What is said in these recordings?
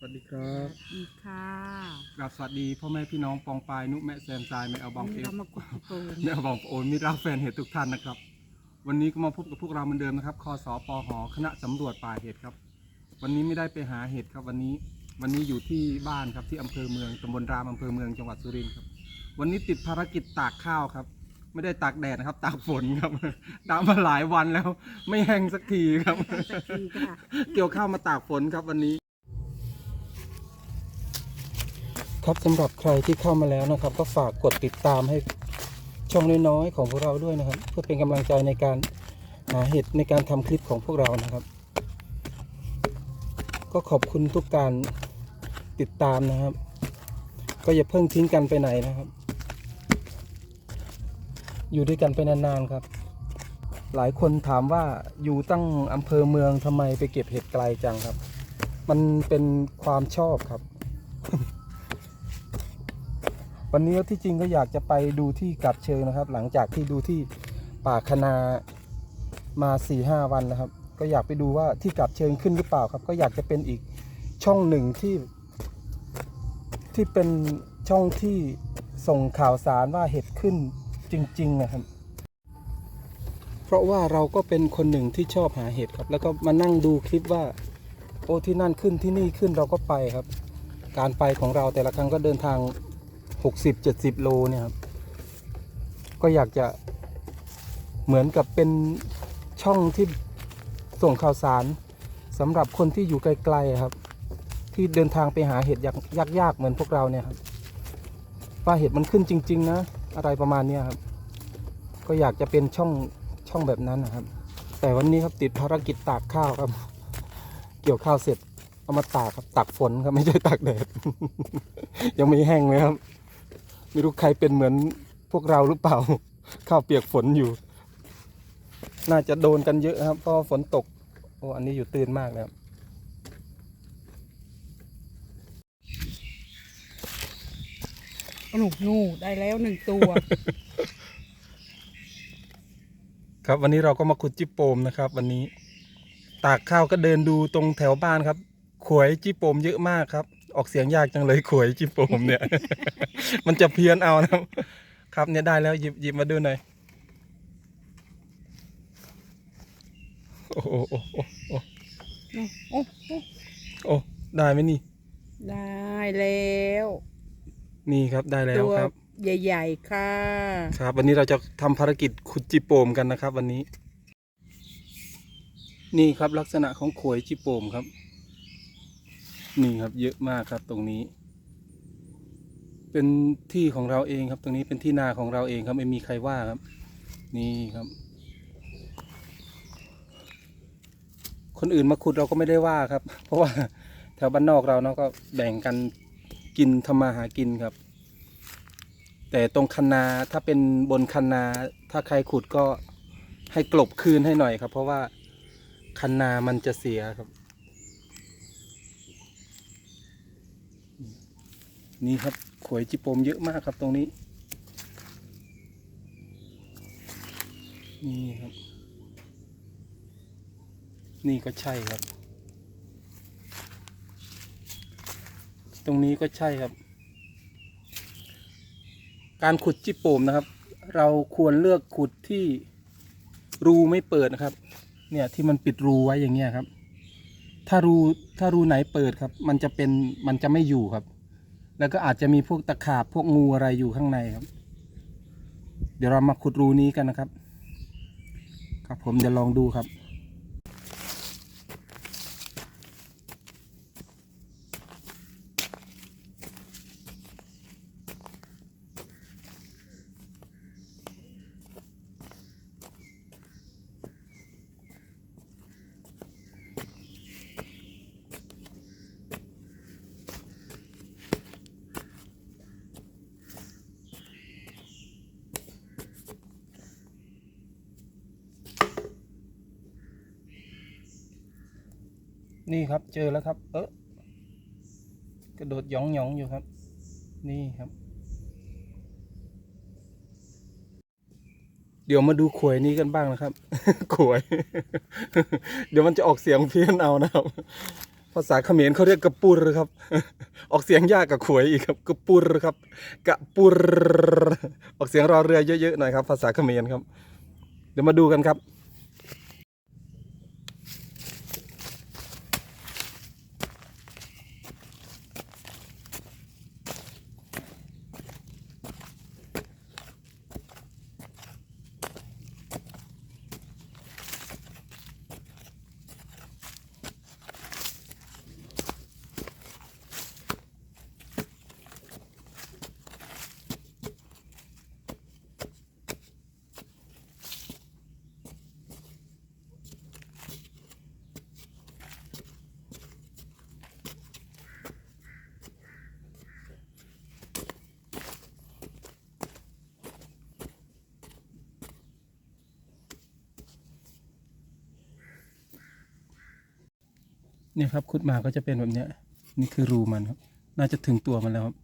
สวัสดีครับอีกค่ะกราบสวัสดีพ่อแม่พี่น้องปองปายนุแม่แซมซายแม่เอาบองวันเอนี้ฟเรามากดโกนแม่เอาบองโอนมิตรรักแฟนเหตุทุกท่านนะครับ วันนี้ก็มาพบกับพวกเราเหมือนเดิมนะครับคอสอปหคณะสำรวจป่าเห็ดครับ วันนี้ไม่ได้ไปหาเห็ดครับ วันนี้วันนี้อยู่ที่บ้านครับที่อำเภอเมืองตำบลรามอำเภอเมืองจังหวัดสุรินทร์ครับ วันนี้ติดภารกิจตากข้าวครับ ไม่ได้ตากแดดนะครับ ตากฝนครับ ตากมาหลายวันแล้ว ไม่แห้งสักทีครับ สักทีค่ะ เกี่ยวข้าวมาตากฝนครับวันนี้ ครับสำหรับใครที่เข้ามาแล้วนะครับ ก็ฝากกดติดตามให้ช่องน้อยๆของพวกเราด้วยนะครับ เพื่อเป็นกำลังใจในการหาเห็ดในการทำคลิปของพวกเรานะครับ ก็ขอบคุณทุกการติดตามนะครับ ก็อย่าเพิ่งทิ้งกันไปไหนนะครับ อยู่ด้วยกันไปนานๆครับ หลายคนถามว่าอยู่ตั้งอำเภอเมืองทำไมไปเก็บเห็ดไกลจังครับ มันเป็นความชอบครับ วันนี้ที่จริงก็อยากจะไปดูที่กัดเชิงนะครับ หลังจากที่ดูที่ป่าคณามา4ี่ห้าวันนะครับ ก็อยากไปดูว่าที่กัดเชิงขึ้นหรือเปล่าครับ ก็อยากจะเป็นอีกช่องหนึ่งที่ ที่เป็นช่องที่ส่งข่าวสารว่าเห็ดขึ้นจริง ๆ นะครับ เพราะว่าเราก็เป็นคนหนึ่งที่ชอบหาเห็ดครับ แล้วก็มานั่งดูคลิปว่า โอ้ที่นั่นขึ้นที่นี่ขึ้นเราก็ไปครับ การไปของเราแต่ละครั้งก็เดินทาง 60 70โลเนี่ยครับ ก็อยากจะเหมือนกับเป็นช่องที่ส่งข่าวสารสำหรับคนที่อยู่ไกลๆครับ ที่เดินทางไปหาเห็ดยากยากๆเหมือนพวกเราเนี่ยครับว่าเห็ดมันขึ้นจริง ๆ นะ อะไรประมาณนี้ครับ ก็อยากจะเป็นช่องช่องแบบนั้นนะครับ แต่วันนี้ครับติดภารกิจตากข้าวครับ เกี่ยวข้าวเสร็จเอามาตากครับตากฝนครับไม่ใช่ตากแดด ยังไม่แห้งเลยครับ ไม่รู้ใครเป็นเหมือนพวกเราหรือเปล่า ข้าวเปียกฝนอยู่ น่าจะโดนกันเยอะครับเพราะว่าฝนตก โอ้อันนี้อยู่ตื่นมากเลยครับหนูนูได้แล้วหนึ่งตัว ครับวันนี้เราก็มาขุดจิโปมนะครับ วันนี้ ตากข้าวก็เดินดูตรงแถวบ้านครับ ขวยจิโปมเยอะมากครับ ออกเสียงยากจังเลยขวยจิโปมเนี่ย มันจะเพี้ยนเอานะครับ ครับเนี่ยได้แล้วหยิบหยิบมาดูหน่อยโอ้โหโอ้โหโอ้โอ้โอ้โอ้ได้ไหมนี่ ได้แล้ว นี่ครับได้แล้วครับ ใหญ่ๆค่ะ ครับ วันนี้เราจะทำภารกิจขุดจิโปมกันนะครับ วันนี้ นี่ครับลักษณะของขวยจิโปมครับ นี่ครับเยอะมากครับตรงนี้ เป็นที่ของเราเองครับ ตรงนี้เป็นที่นาของเราเองครับไม่มีใครว่าครับ นี่ครับ คนอื่นมาขุดเราก็ไม่ได้ว่าครับ เพราะว่าแถวบ้านนอกเราเนาะก็แบ่งกันกินทำมาหากินครับ แต่ตรงคันนาถ้าเป็นบนคันนา ถ้าใครขุดก็ให้กลบคืนให้หน่อยครับ เพราะว่าคันนามันจะเสียครับ นี่ครับขวยจิโปมเยอะมากครับตรงนี้ นี่ครับ นี่ก็ใช่ครับ ตรงนี้ก็ใช่ครับ การขุดจิโปมนะครับ เราควรเลือกขุดที่รูไม่เปิดนะครับ เนี่ยที่มันปิดรูไว้อย่างเงี้ยครับ ถ้ารูถ้ารูไหนเปิดครับ มันจะเป็นมันจะไม่อยู่ครับ แล้วก็อาจจะมีพวกตะขาบพวกงูอะไรอยู่ข้างในครับ เดี๋ยวเรามาขุดรูนี้กันนะครับ ครับผมเดี๋ยวลองดูครับ นี่ครับเจอแล้วครับ เออกระโดดหยองหยองอยู่ครับ นี่ครับ เดี๋ยวมาดูขวยนี้กันบ้างนะครับ ขวย เดี๋ยวมันจะออกเสียงเพี้ยนเอานะครับ ภาษาเขมรเขาเรียกกระปุรครับ ออกเสียงยากกับขวยอีกครับกระปุรครับกระปุรออกเสียงรอเรือเยอะๆหน่อยครับ ภาษาเขมรครับ เดี๋ยวมาดูกันครับ เนี่ยครับขุดมาก็จะเป็นแบบเนี้ย นี่คือรูมันครับ น่าจะถึงตัวมันแล้วครับ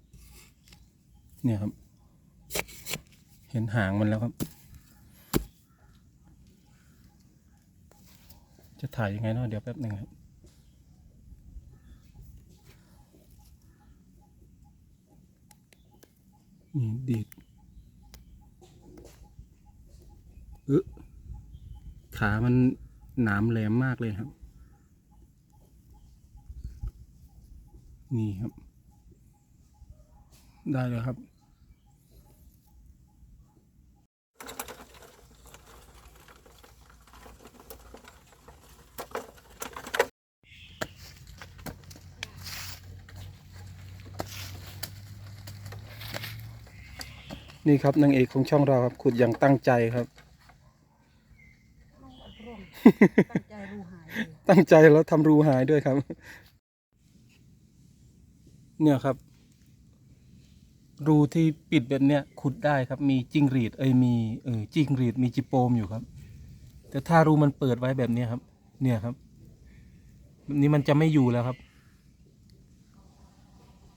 เนี่ยครับ เห็นหางมันแล้วครับ จะถ่ายยังไงเนาะเดี๋ยวแป๊บหนึ่งครับนี่ดีดเออขามันหนามแหลมมากเลยครับ นี่ครับ ได้เลยครับ นี่ครับนางเอกของช่องเราครับขุดอย่างตั้งใจครับ ตั้งใจรูหายเลยตั้งใจแล้วทำรูหายด้วยครับ เนี่ยครับ รูที่ปิดแบบเนี้ยขุดได้ครับ มีจิ้งหรีดเอ้ยมีเออจิ้งหรีดมีจิโปมอยู่ครับ แต่ถ้ารูมันเปิดไว้แบบเนี้ยครับ เนี่ยครับแบบนี้มันจะไม่อยู่แล้วครับ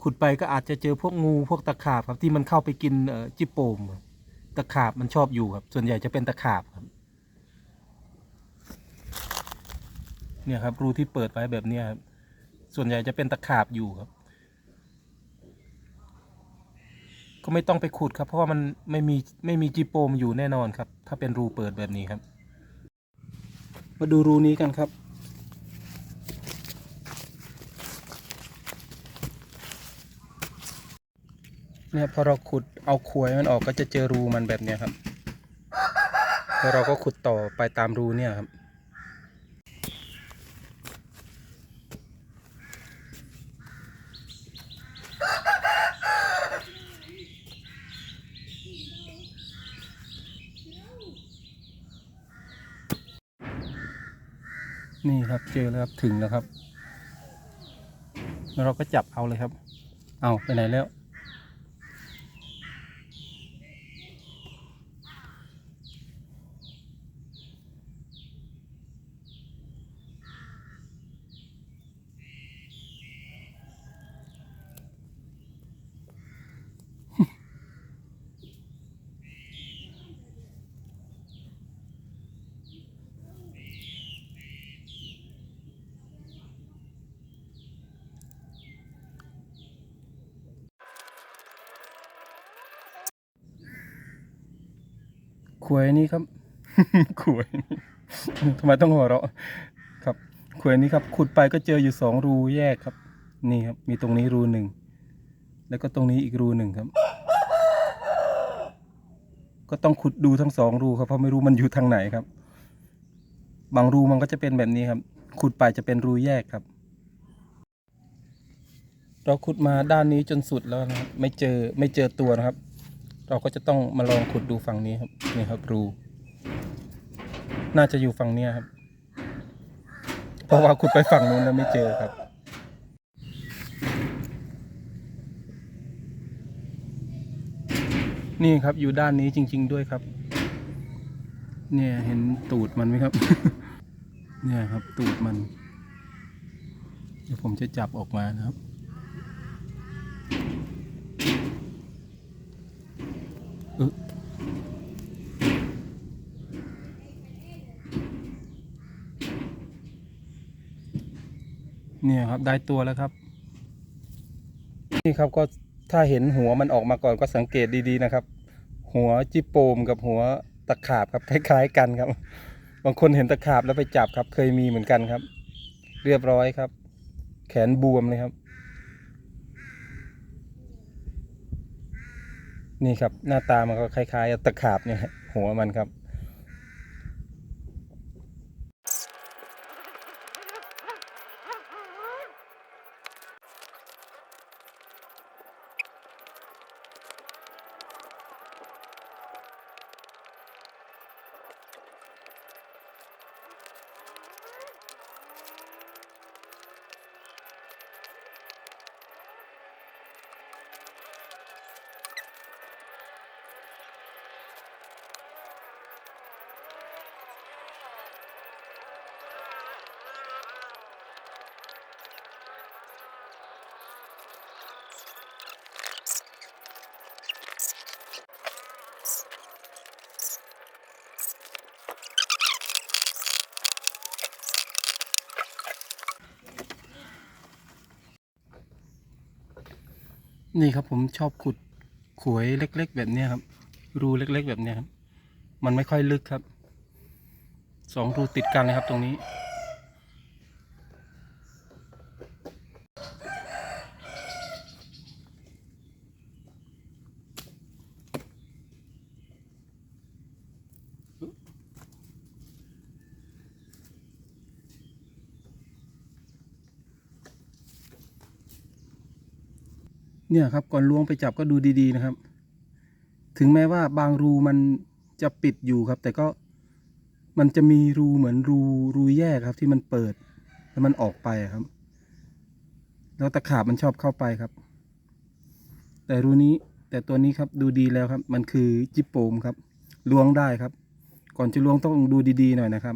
ขุดไปก็อาจจะเจอพวกงูพวกตะขาบครับที่มันเข้าไปกินเออจิโปมตะขาบมันชอบอยู่ครับ ส่วนใหญ่จะเป็นตะขาบครับเนี่ยครับรูที่เปิดไว้แบบเนี้ยครับ ส่วนใหญ่จะเป็นตะขาบอยู่ครับ ก็ไม่ต้องไปขุดครับ เพราะว่ามันไม่มีไม่มีจีโปมอยู่แน่นอนครับ ถ้าเป็นรูเปิดแบบนี้ครับ มาดูรูนี้กันครับเนี่ยพอเราขุดเอาขวยมันออกก็จะเจอรูมันแบบเนี้ยครับแล้วเราก็ขุดต่อไปตามรูเนี่ยครับ นี่ครับเจอแล้วครับถึงแล้วครับแล้วเราก็จับเอาเลยครับ เอาไปไหนแล้ว ขวยนี้ครับ ขวยทำไมต้องหัวเราะครับขวยนี้ครับ ขุดไปก็เจออยู่สองรูแยกครับ นี่ครับ มีตรงนี้รูหนึ่งแล้วก็ตรงนี้อีกรูหนึ่งครับ ก็ต้องขุดดูทั้งสองรูครับเพราะไม่รู้มันอยู่ทางไหนครับ บางรูมันก็จะเป็นแบบนี้ครับ ขุดไปจะเป็นรูแยกครับ เราขุดมาด้านนี้จนสุดแล้วนะครับ ไม่เจอไม่เจอตัวนะครับ เราก็จะต้องมาลองขุดดูฝั่งนี้ครับนี่ครับรู น่าจะอยู่ฝั่งเนี้ยครับ เพราะว่าขุดไปฝั่งนู้นแล้วไม่เจอครับ นี่ครับอยู่ด้านนี้จริง ๆ ด้วยครับ เนี่ยเห็นตูดมันไหมครับ เนี่ยครับตูดมัน เดี๋ยวผมจะจับออกมานะครับ เนี่ยครับได้ตัวแล้วครับ นี่ครับก็ถ้าเห็นหัวมันออกมาก่อนก็สังเกตดีๆนะครับ หัวจิโปมกับหัวตะขาบครับคล้ายๆกันครับ บางคนเห็นตะขาบแล้วไปจับครับ เคยมีเหมือนกันครับ เรียบร้อยครับ แขนบวมเลยครับ นี่ครับหน้าตามันก็คล้ายๆตะขาบเนี่ยหัวมันครับ นี่ครับผมชอบขุดขวยเล็ก ๆ แบบนี้ครับ รูเล็ก ๆ แบบนี้ครับ มันไม่ค่อยลึกครับสองรูติดกันเลยครับตรงนี้ เนี่ยครับก่อนล้วงไปจับก็ดูดีๆนะครับ ถึงแม้ว่าบางรูมันจะปิดอยู่ครับ แต่ก็มันจะมีรูเหมือนรูรูแยกครับ ที่มันเปิดแล้วมันออกไปครับ แล้วตะขาบมันชอบเข้าไปครับ แต่รูนี้แต่ตัวนี้ครับดูดีแล้วครับ มันคือจิปโปมครับล้วงได้ครับ ก่อนจะล้วงต้องดูดีๆหน่อยนะครับ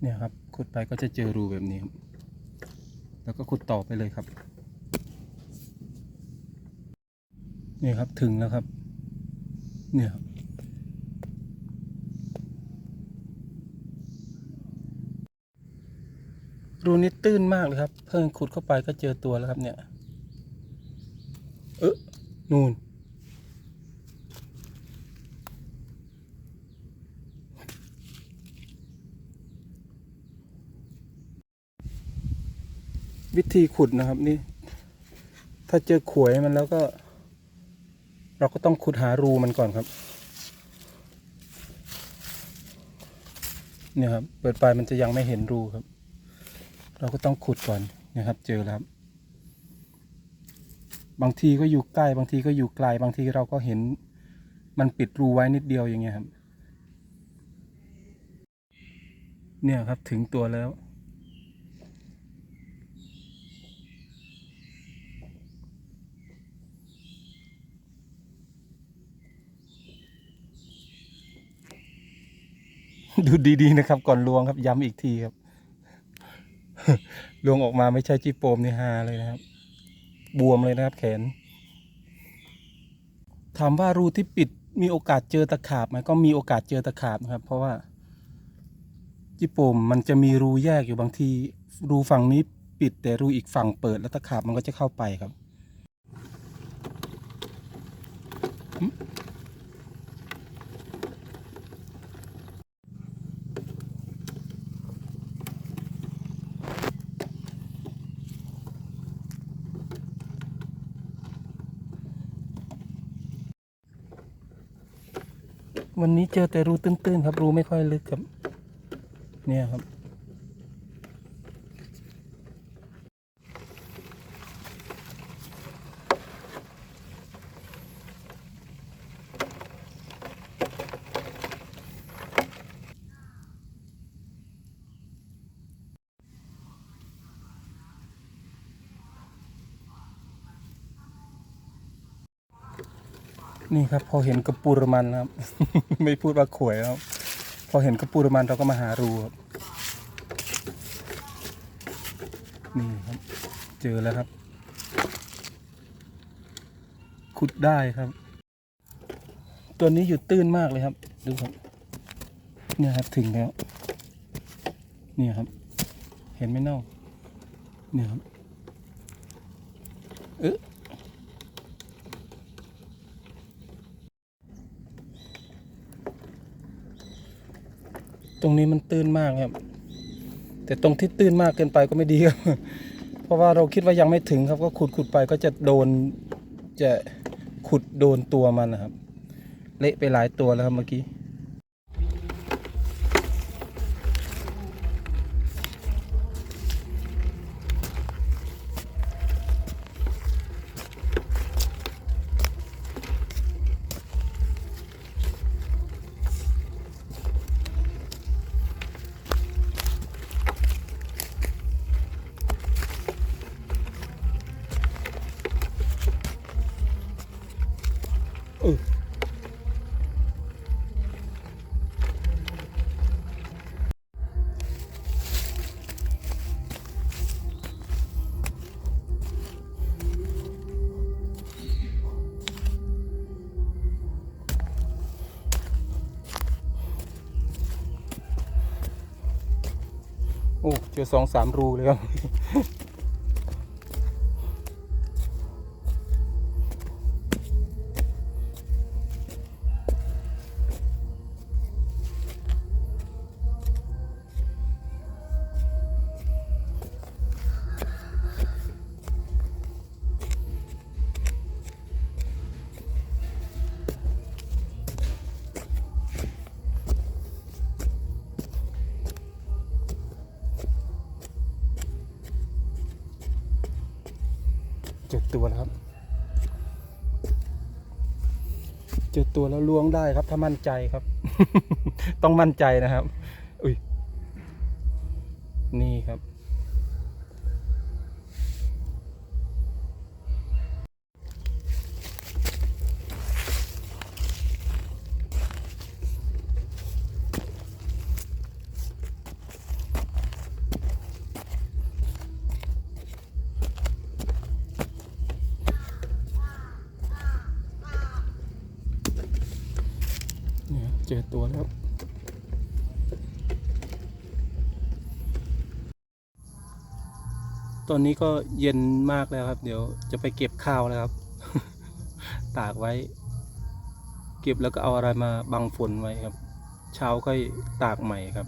เนี่ยครับขุดไปก็จะเจอรูแบบนี้ครับแล้วก็ขุดต่อไปเลยครับนี่ครับถึงแล้วครับ เนี่ยครับรูนี้ตื้นมากเลยครับ เพิ่งขุดเข้าไปก็เจอตัวแล้วครับเนี่ย เออนูน วิธีขุดนะครับนี่ ถ้าเจอขวยมันแล้วก็ เราก็ต้องขุดหารูมันก่อนครับ เนี่ยครับ เปิดไปมันจะยังไม่เห็นรูครับ เราก็ต้องขุดก่อนนะครับ เจอแล้วครับ บางทีก็อยู่ใกล้ บางทีก็อยู่ไกล บางทีเราก็เห็น มันปิดรูไว้นิดเดียวอย่างเงี้ยครับ เนี่ยครับถึงตัวแล้ว ดูดีๆนะครับ ก่อนลวงครับย้ำอีกทีครับลวงออกมาไม่ใช่จีโปมนี่ฮาเลยนะครับ บวมเลยนะครับ แขน ถามว่ารูที่ปิดมีโอกาสเจอตะขาบไหมก็มีโอกาสเจอตะขาบนะครับ เพราะว่าจีโปมมันจะมีรูแยกอยู่บางที รูฝั่งนี้ปิด แต่รูอีกฝั่งเปิดแล้วตะขาบมันก็จะเข้าไปครับ วันนี้เจอแต่รูตื้นๆครับ รูไม่ค่อยลึกครับ เนี่ยครับ นี่ครับ พอเห็นกระปูรมันครับ ไม่พูดว่าขวยแล้ว พอเห็นกระปูรมันเราก็มาหารูครับ นี่ครับ เจอแล้วครับ ขุดได้ครับ ตัวนี้อยู่ตื้นมากเลยครับ ดูครับ เนี่ยครับถึงแล้ว เนี่ยครับ เห็นไหมเน่าเนี่ยครับเอ๊ะ ตรงนี้มันตื้นมากครับ แต่ตรงที่ตื้นมากเกินไปก็ไม่ดีครับ เพราะว่าเราคิดว่ายังไม่ถึงครับ ก็ขุดขุดไปก็จะโดนจะขุดโดนตัวมันนะครับ เละไปหลายตัวแล้วครับเมื่อกี้ เจอสองสามรูเลยครับ เจอตัวแล้วครับเจอตัวแล้วล้วงได้ครับ ถ้ามั่นใจครับ ต้องมั่นใจนะครับ อุ้ยนี่ครับ อตัวแล้วตอนนี้ก็เย็นมากแล้วครับ เดี๋ยวจะไปเก็บข้าวแล้วครับ ตากไว้ เก็บแล้วก็เอาอะไรมาบังฝนไว้ครับ เช้าค่อยตากใหม่ครับ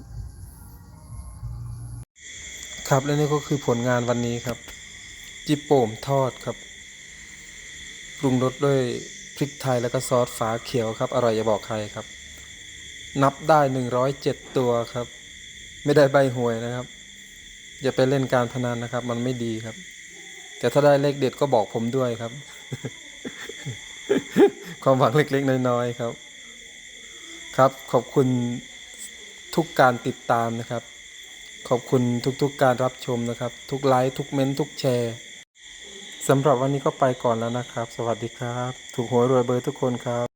ครับและนี่ก็คือผลงานวันนี้ครับ จิโป่มทอดครับปรุงรสด้วยพริกไทยแล้วก็ซอสฝาเขียวครับ อร่อยอย่าบอกใครครับ นับได้107ตัวครับ ไม่ได้ใบหวยนะครับ อย่าไปเล่นการพนันนะครับ มันไม่ดีครับ แต่ถ้าได้เลขเด็ดก็บอกผมด้วยครับ ความหวังเล็กๆน้อยๆครับ ครับ ขอบคุณทุกการติดตามนะครับ ขอบคุณทุกๆการรับชมนะครับ ทุกไลค์ทุกเม้นต์ทุกแชร์สำหรับวันนี้ก็ไปก่อนแล้วนะครับ สวัสดีครับ ถูกหวยรวยเบอร์ทุกคนครับ